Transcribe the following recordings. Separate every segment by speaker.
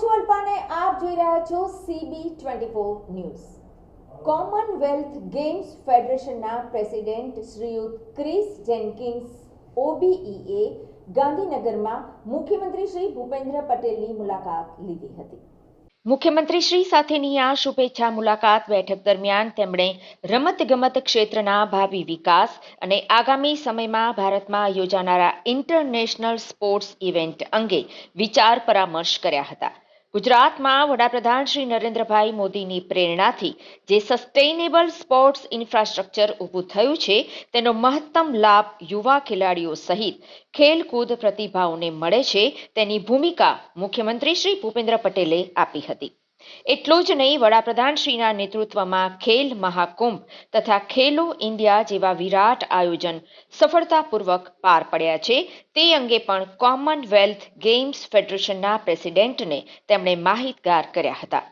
Speaker 1: છું અલ્પાને. આપ જોઈ રહ્યા છો CB twenty four news Commonwealth Games ફેડરેશનના president શ્રીયુત ક્રિસ જેન્કિન્સ ઓબીઈએ ગાંધીનગરમાં મુખ્યમંત્રી શ્રી ભૂપેન્દ્ર પટેલની મુલાકાત લીધી હતી.
Speaker 2: મુખ્યમંત્રી શ્રી સાથેની આ શુભેચ્છા મુલાકાત બેઠક દરમિયાન તેમણે રમતગમત ક્ષેત્રના ભાવિ વિકાસ અને આગામી સમયમાં ભારતમાં યોજાનારા ઇન્ટરનેશનલ સ્પોર્ટ્સ ઇવેન્ટ અંગે વિચાર પરામર્શ કર્યા હતા. ગુજરાતમાં વડાપ્રધાન શ્રી નરેન્દ્રભાઈ મોદીની પ્રેરણાથી જે સસ્ટેઇનેબલ સ્પોર્ટ્સ ઇન્ફ્રાસ્ટ્રક્ચર ઊભું થયું છે, તેનો મહત્તમ લાભ યુવા ખેલાડીઓ સહિત ખેલકૂદ પ્રતિભાઓને મળે છે, તેની ભૂમિકા મુખ્યમંત્રી શ્રી ભૂપેન્દ્ર પટેલે આપી હતી. એટલું જ નહીં, વડાપ્રધાનશ્રીના નેતૃત્વમાં ખેલ મહાકુંભ તથા ખેલો ઇન્ડિયા જેવા વિરાટ આયોજન સફળતાપૂર્વક પાર પડ્યા છે. તે અંગે પણ કોમનવેલ્થ ગેમ્સ ફેડરેશનના પ્રેસિડેન્ટને તેમણે માહિતગાર કર્યા હતા.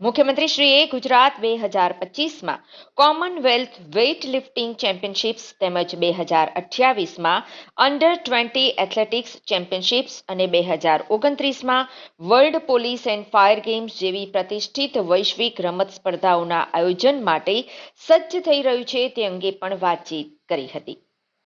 Speaker 2: મુખ્યમંત્રીશ્રીએ ગુજરાત બે હજાર પચીસમાં કોમનવેલ્થ વેઇટ લિફ્ટિંગ ચેમ્પિયનશિપ્સ તેમજ બે હજાર અઠ્યાવીસમાં અંડર ટ્વેન્ટી એથ્લેટિક્સ ચેમ્પિયનશિપ્સ અને બે હજાર ઓગણત્રીસમાં World Police and Fire Games જેવી પ્રતિષ્ઠિત વૈશ્વિક રમત સ્પર્ધાઓના આયોજન માટે સજ્જ થઈ રહ્યું છે તે અંગે પણ વાતચીત કરી હતી.